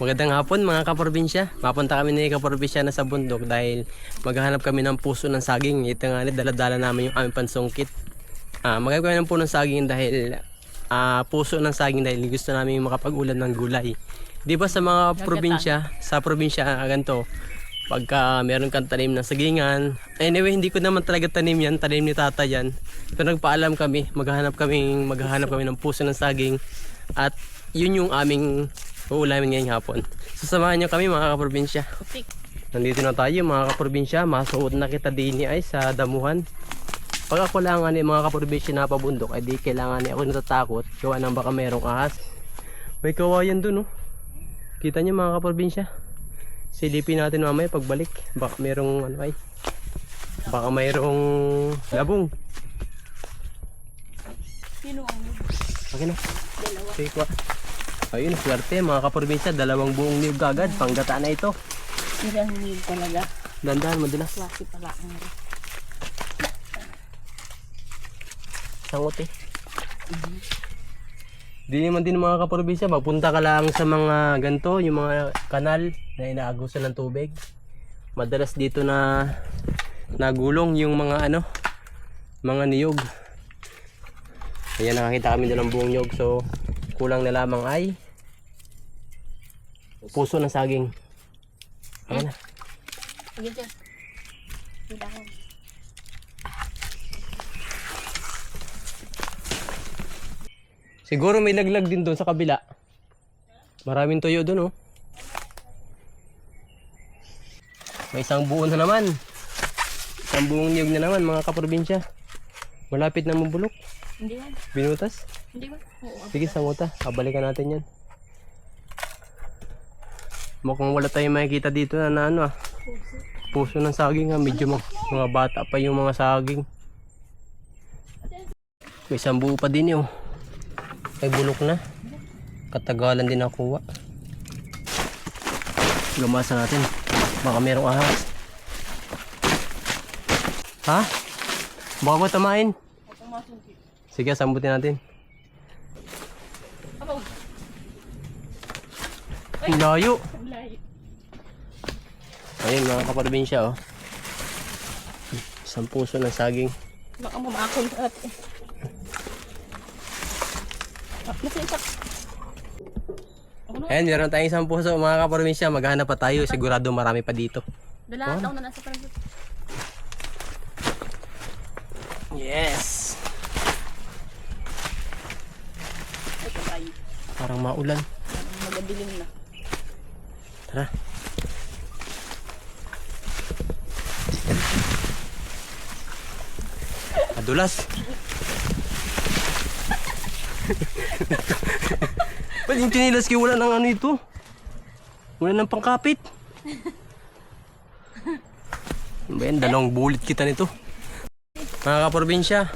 Magandang hapon mga kaprobinsya. Mapunta kami ni kaprobinsya na sa bundok dahil maghahanap kami ng puso ng saging. Ito nga ulit, dala-dala namin yung aming pansungkit. Ah, maghanap kami ng puno ng saging dahil ah, puso ng saging dahil gusto namin makapag-ulan ng gulay. Di ba sa mga probinsya, sa probinsya ah, ganito, pagka meron kang tanim ng sagingan, anyway, hindi ko naman talaga tanim yan, tanim ni tata yan. Pero nagpaalam kami, maghahanap kami, maghahanap kami ng puso ng saging at yun yung aming uulamin ngayong hapon. Sasamahan niyo kami mga kaprobinsya. Nandito na tayo mga kaprobinsya, masuot na kita din ay sa damuhan. Pag ako lang ani mga kaprobinsya na pabundok, ay di kailangan ni ako natatakot. Gawa nang baka merong ahas. May kawayan dun oh. Kita niyo mga kaprobinsya. Silipin natin mamaya pagbalik. Baka merong ano ay. Baka mayroong labong. Sino ang Okay na. dalawa? Okay. Ayun, swerte mga kaprobinsya, dalawang buong niyog agad, panggata na ito. Ilang mil talaga. Dandahan, madalas. Klase pala ang Sangot eh. Di naman din mga kaprobinsya, magpunta ka lang sa mga ganto, yung mga kanal na inaagusan ng tubig. Madalas dito na nagulong yung mga ano, mga niyog. Ayan, nakakita kami ng buong niyog. So, kulang na lamang ay puso ng saging. Ayan na. Siguro may laglag din doon sa kabila. Maraming tuyo doon oh. May isang buo na naman. Isang buong niyog na naman mga kaprobinsya. Malapit na mabulok. Hindi ba? Binutas. Hindi ba? Oo. Sige, sanguta. Kabalikan natin yan. Mukhang wala tayong makikita dito na, na ano ah. Puso ng saging ah. Medyo mga, mga bata pa yung mga saging. May isang buo pa din yun. Ay bulok na. Katagalan din nakuha. Gamasa natin. Baka merong ahas. Ha? Baka ba tamain? Sige, sambutin natin. Ang layo. Ayun mga kaprobinsya oh. Isang puso ng saging. Baka mamakon ate. Ah, na. Ayan, meron tayong isang puso mga kaprobinsya. Maghanap pa tayo. Sigurado marami pa dito. Dala taon na nasa parang Yes! Parang maulan. Magadilim na. Tara. Adulas. Ba't yung tinilas kayo wala ng ano ito? Wala ng pangkapit. Ano ba yan? Dalawang bulit kita nito. Mga kaprobinsya,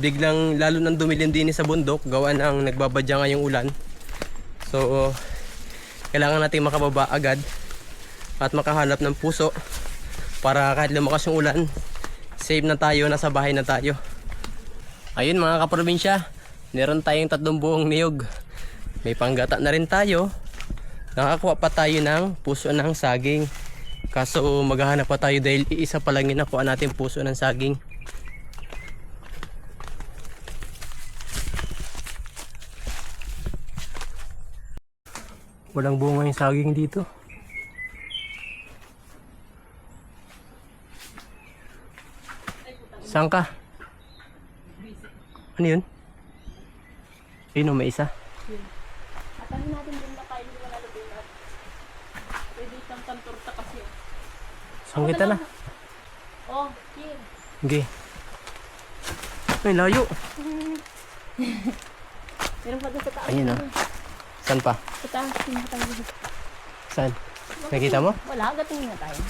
biglang lalo nang dumilin din sa bundok, gawa ng nagbabadya ngayong ulan. So, kailangan natin makababa agad at makahanap ng puso para kahit lumakas yung ulan, save na tayo, nasa bahay na tayo. Ayun mga kaprobinsya, meron tayong tatlong buong niyog. May panggata na rin tayo. Nakakuha pa tayo ng puso ng saging. Kaso maghahanap pa tayo dahil iisa pa lang yung nakuha natin puso ng saging. Walang bunga yung saging dito. Saan ka? Ano yun? Ayun o, may isa. Atahin natin din na tayo hindi wala lubulat. Pwede itang tantorta kasi. Saan kita na? Oh, here. Sige. Ay, layo. Meron pa doon sa taas. Ayun o. Saan pa? Sa taas. Matanggal. Saan? Nakita mo? Wala, gatingin na tayo.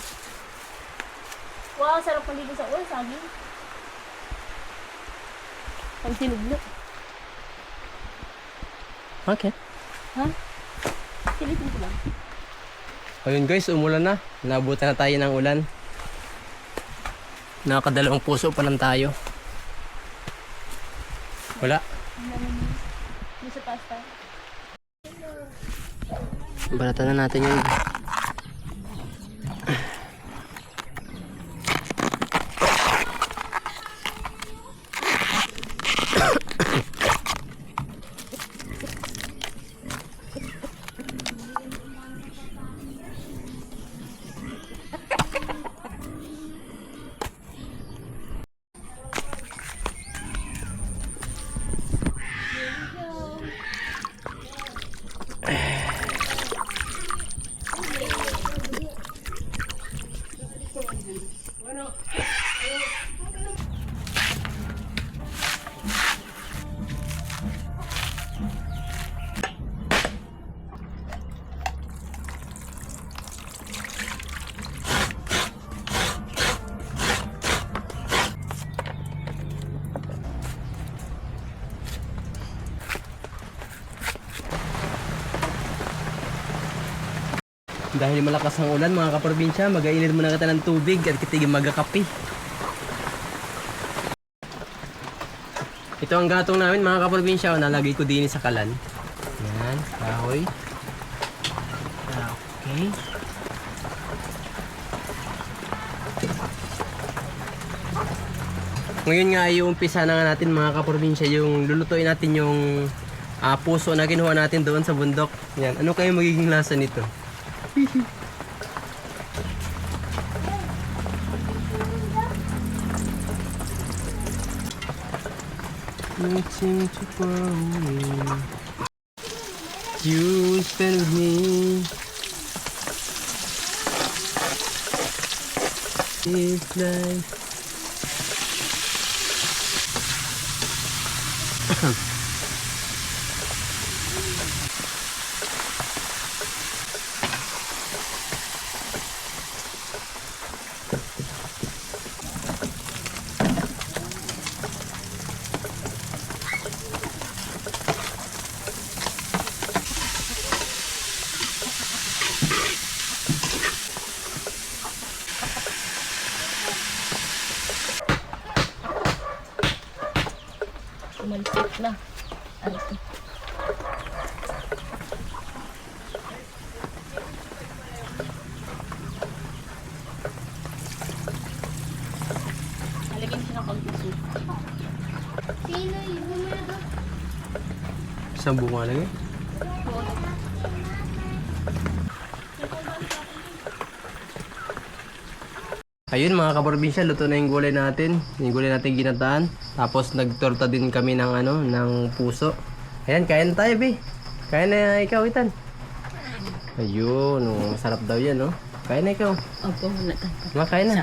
Wow, sarap paligo sa ulo, saging. Pag sinuglo. Okay. Ha? Silipin ko lang. Ayun guys, umulan na. Nabutan na tayo ng ulan. Nakakadalawang puso pa lang tayo. Wala. Doon sa taas tayo. Balatan na natin yun. Dahil malakas ang ulan mga kaprobinsya, mag-ainit muna kita ng tubig at kitigin magakapi. Ito ang gatong namin mga kaprobinsya, nalagay ko din sa kalan. Yan, kahoy. Ah, Okay. Ngayon nga ay umpisa na nga natin mga kaprobinsya yung lulutuin natin yung ah, puso na kinuha natin doon sa bundok. Yan, ano kayo magiging lasa nito? Reaching to me. You spend with me. It's life. Umalpit na. Ano ito? Halagyan siya ng konti soup. Isang bunga lang eh. Ayun mga kaprobinsya, luto na yung gulay natin. Yung gulay natin ginataan. Tapos nagtorta din kami ng ano, ng puso. Ayan, kain na tayo, be. Kain na ikaw, Itan. Ayun, oh, sarap daw yan, no? Kain na ikaw. Opo, wala tayo. Ma, kain na.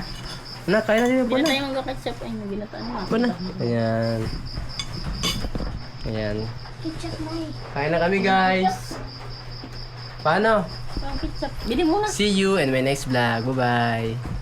Na, kain na din po na. tayong magkakatsup ay naginataan mo. Po na. Ayan. Ayan. Kain na kami, guys. Paano? Ketchup. Bili mo na. See you in my next vlog. Bye-bye.